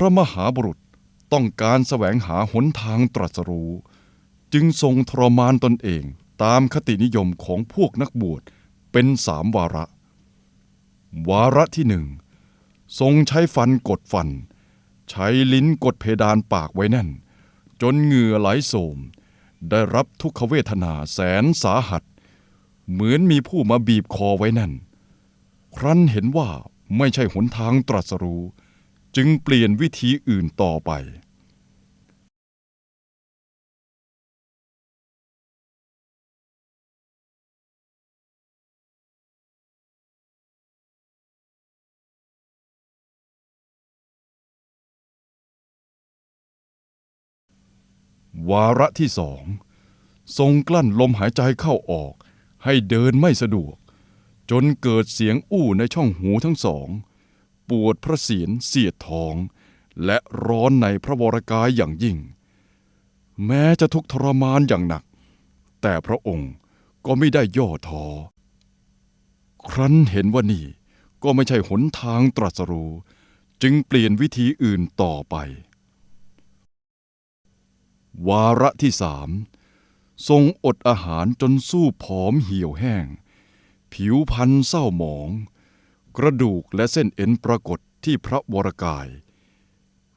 พระมหาบุรุษต้องการแสวงหาหนทางตรัสรู้ จึงทรงทรมานตนเองตามคตินิยมของพวกนักบวชเป็นสามวาระ วาระที่หนึ่งทรงใช้ฟันกดฟัน ใช้ลิ้นกดเพดานปากไว้แน่น จนเหงื่อไหลโสม ได้รับทุกขเวทนาแสนสาหัส เหมือนมีผู้มาบีบคอไว้แน่น ครั้นเห็นว่าไม่ใช่หนทางตรัสรู้ จึงเปลี่ยนวิธีอื่นต่อไป วาระที่สองทรงกลั้นลมหายใจเข้าออก ให้เดินไม่สะดวก จนเกิดเสียงอู้ในช่องหูทั้งสอง ปวดพระเศียรเสียดท้อง และร้อนในพระวรกายอย่างยิ่ง แม้จะทุกข์ทรมานอย่างหนัก แต่พระองค์ก็ไม่ได้ย่อท้อครั้นเห็นว่านี่ก็ไม่ใช่หนทางตรัสรู้ จึงเปลี่ยนวิธีอื่นต่อไป วาระที่สามทรงอดอาหารจนสู้ผอมเหี่ยวแห้ง ผิวพรรณเศร้าหมอง กระดูกและเส้นเอ็นปรากฏที่พระวรกาย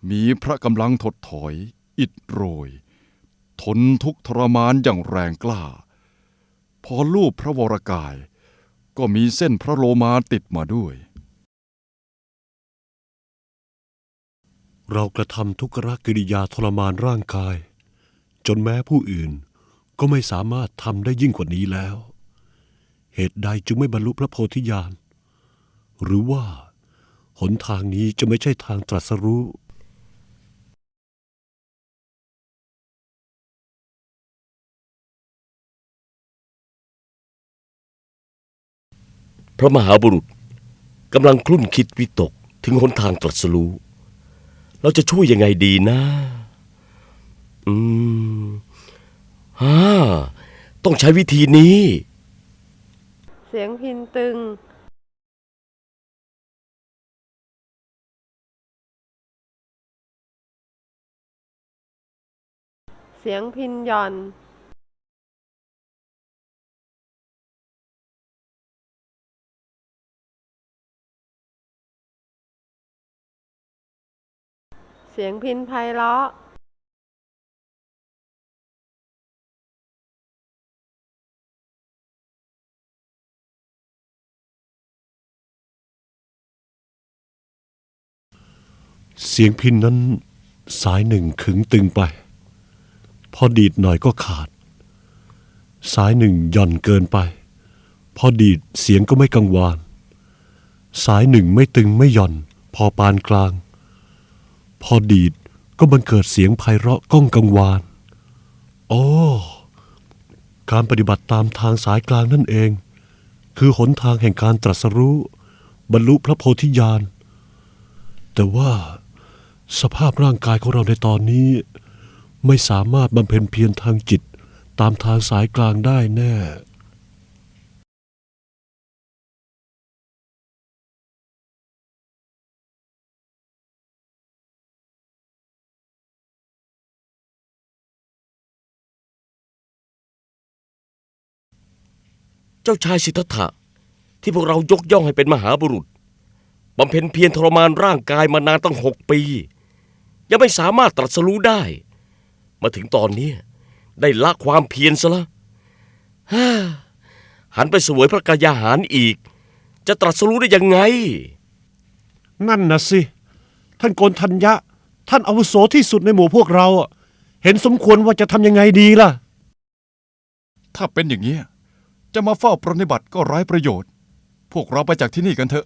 มีพระกำลังถดถอย อิดโรย ทนทุกทรมานอย่างแรงกล้า พอลูบพระวรกาย ก็มีเส้นพระโลมาติดมาด้วย เรากระทำทุกขกิริยาทรมานร่างกาย จนแม้ผู้อื่นก็ไม่สามารถทำได้ยิ่งกว่านี้แล้ว เหตุใดจึงไม่บรรลุพระโพธิญาณ หรือว่า หนทางนี้จะไม่ใช่ทางตรัสรู้ พระมหาบุรุษกำลังคลุ่นคิดวิตกถึงหนทางตรัสรู้ เราจะช่วยยังไงดีนะ อืมฮ่าต้องใช้วิธีนี้ เสียงพินตึง เสียงพินหย่อนเสียงพินไพเราะ เสียงพินนั้นสายหนึ่งขึงตึงไป พอดีดหน่อยก็ขาด สายหนึ่งหย่อนเกินไป พอดีดเสียงก็ไม่กังวาน สายหนึ่งไม่ตึงไม่หย่อน พอปานกลาง พอดีดก็บังเกิดเสียงไพเราะก้องกังวานโอ้การปฏิบัติตามทางสายกลางนั่นเอง คือหนทางแห่งการตรัสรู้ บรรลุพระโพธิญาณ แต่ว่าสภาพร่างกายของเราในตอนนี้ ไม่สามารถบำเพ็ญเพียรทางจิตตามทางสายกลางได้แน่ เจ้าชายสิทธัตถะที่พวกเรายกย่องให้เป็นมหาบุรุษบำเพ็ญเพียรทรมานร่างกายมานานตั้งหกปี ยังไม่สามารถตรัสรู้ได้ มาถึงตอนนี้ ได้ละความเพียรซะละฮ่าหันไปเสวยพระกายาหารอีก จะตรัสรู้ได้ยังไง นั่นนะสิ ท่านโกนทัญญะ ท่านอาวุโสที่สุดในหมู่พวกเราอะเห็นสมควรว่าจะทำยังไงดีล่ะ ถ้าเป็นอย่างนี้ยจะมาเฝ้าปรนนิบัติก็ไร้ประโยชน์ พวกเราไปจากที่นี่กันเถอะ